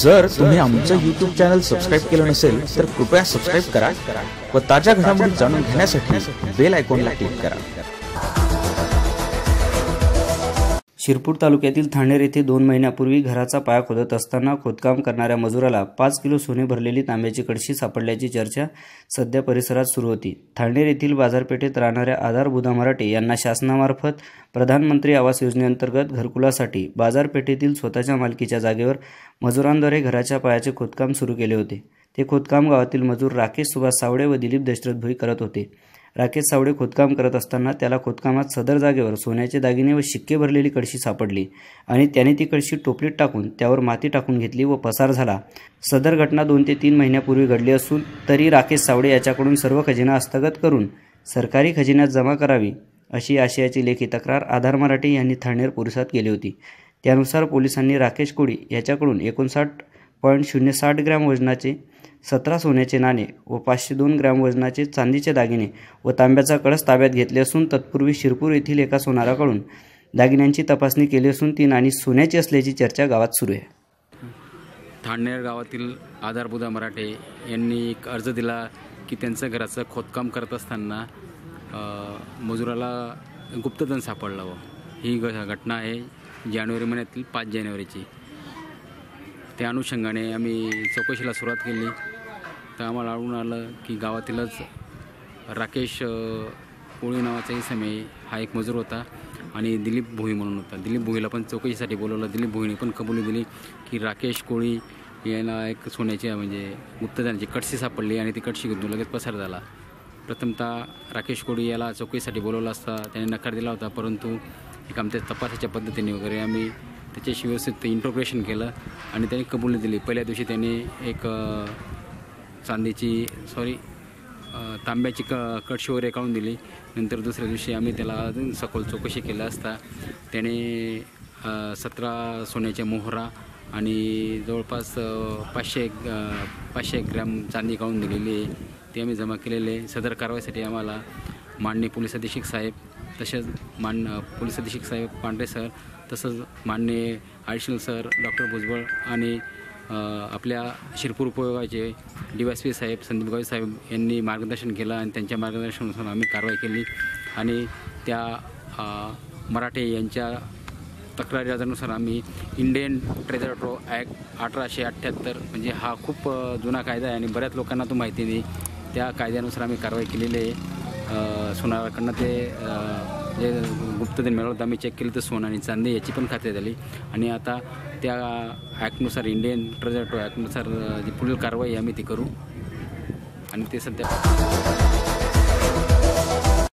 जर तुम्ही आमचं युट्यूब चॅनल सबस्क्राईब केलं नसेल तर कृपया सबस्क्राईब करा व ताज्या घडामोडी जाणून घेण्यासाठी बेल आयकॉनला क्लिक करा. शिरपूर तालुक्यातील थाणेर येथे दोन महिन्यापूर्वी घराचा पाया खोदत असताना खोदकाम करणाऱ्या मजुराला पाच किलो सोने भरलेली तांब्याची कडशी सापडल्याची चर्चा सध्या परिसरात सुरू होती. थाणेर येथील बाजारपेठेत राहणाऱ्या आधार बुधा मराठे यांना शासनामार्फत प्रधानमंत्री आवास योजनेअंतर्गत घरकुलासाठी बाजारपेठेतील स्वतःच्या मालकीच्या जागेवर मजुरांद्वारे घराच्या पायाचे खोदकाम सुरू केले होते. ते खोदकाम गावातील मजूर राकेश सुभाष सावडे व दिलीप दशरथ भोई करत होते. राकेश सावडे खोदकाम करत असताना त्याला खोदकामात सदर जागेवर सोन्याचे दागिने व शिक्के भरलेली कळशी सापडली आणि त्याने ती कळशी टोपलीत टाकून त्यावर माती टाकून घेतली व पसार झाला. सदर घटना दोन ते तीन महिन्यापूर्वी घडली असून तरी राकेश सावडे याच्याकडून सर्व खजिना हस्तगत करून सरकारी खजिन्यात जमा करावी अशी आशयाची लेखी तक्रार आधार मराठी यांनी थाणेर पोलिसात केली होती. त्यानुसार पोलिसांनी राकेश कोळी याच्याकडून एकोणसाठ पॉईंट शून्य साठ ग्रॅम वजनाचे सतरा सोन्याचे नाणे व पाचशे दोन ग्रॅम वजनाचे चांदीचे दागिने व तांब्याचा कळस ताब्यात घेतले असून तत्पूर्वी शिरपूर येथील एका सोनाराकडून दागिन्यांची तपासणी केली असून ती नाणी सोन्याची असल्याची चर्चा गावात सुरू आहे. ठाणेर गावातील आधारबुधा मराठे यांनी एक अर्ज दिला की त्यांचं घराचं खोदकाम करत असताना मजुराला गुप्तधन सापडलं व ही घटना आहे जानेवारी महिन्यातील पाच जानेवारीची. त्या अनुषंगाने आम्ही चौकशीला सुरुवात केली. तर आम्हाला आढळून आलं की गावातीलच राकेश कोळी नावाचा इसम आहे हा एक मजूर होता आणि दिलीप भोई म्हणून होता. दिलीप भोईला पण चौकशीसाठी बोलवलं. दिलीप भोईने पण कबुली दिली की राकेश कोळी याला एक सोन्याची म्हणजे गुप्तधनाची कटशी सापडली आणि ती कटशी घेऊन लगेच पसार झाला. प्रथमतः राकेश कोळी याला चौकशीसाठी बोलवलं असता. त्याने नकार दिला होता परंतु एक आमच्या तपासाच्या पद्धतीने वगैरे आम्ही त्याच्याशी व्यवस्थित इंट्रोग्रेशन केलं आणि त्याने कबुली दिली. पहिल्या दिवशी त्याने एक चांदीची सॉरी तांब्याची क कटशी वगैरे काढून दिली. नंतर दुसऱ्या दिवशी आम्ही त्याला अजून सखोल चौकशी केलं असता. त्याने सतरा सोन्याच्या मोहरा आणि जवळपास पाचशे पाचशे ग्रॅम चांदी काढून दिलेली आहे. ते आम्ही जमा केलेले आहे. सदर कारवाईसाठी आम्हाला माननीय पोलीस अधीक्षक साहेब तसेच मान पोलीस अधीक्षक साहेब पांढरे सर तसंच माननीय ॲडिशनल सर डॉक्टर भुजबळ आणि आपल्या शिरपूर उपयोगाचे डी वाय पी साहेब संदीप गावी साहेब यांनी मार्गदर्शन केलं आणि त्यांच्या मार्गदर्शनानुसार आम्ही कारवाई केली. आणि त्या मराठे यांच्या तक्रारी अर्जानुसार आम्ही इंडियन ट्रेजर ट्रो ॲक्ट अठराशे अठ्ठ्याहत्तर म्हणजे हा खूप जुना कायदा आहे आणि बऱ्याच लोकांना तो माहिती नाही. त्या कायद्यानुसार आम्ही कारवाई केलेली आहे. सोनाराकडनं ते जे गुप्तधन मिळालं होतं आम्ही चेक केलं तर सोनं आणि चांदी याची पण खात्री झाली. आणि आता त्या ॲक्टनुसार इंडियन ट्रेझर ट्रो ॲक्टनुसार जी पुढील कारवाई आम्ही ती करू. आणि ते सध्या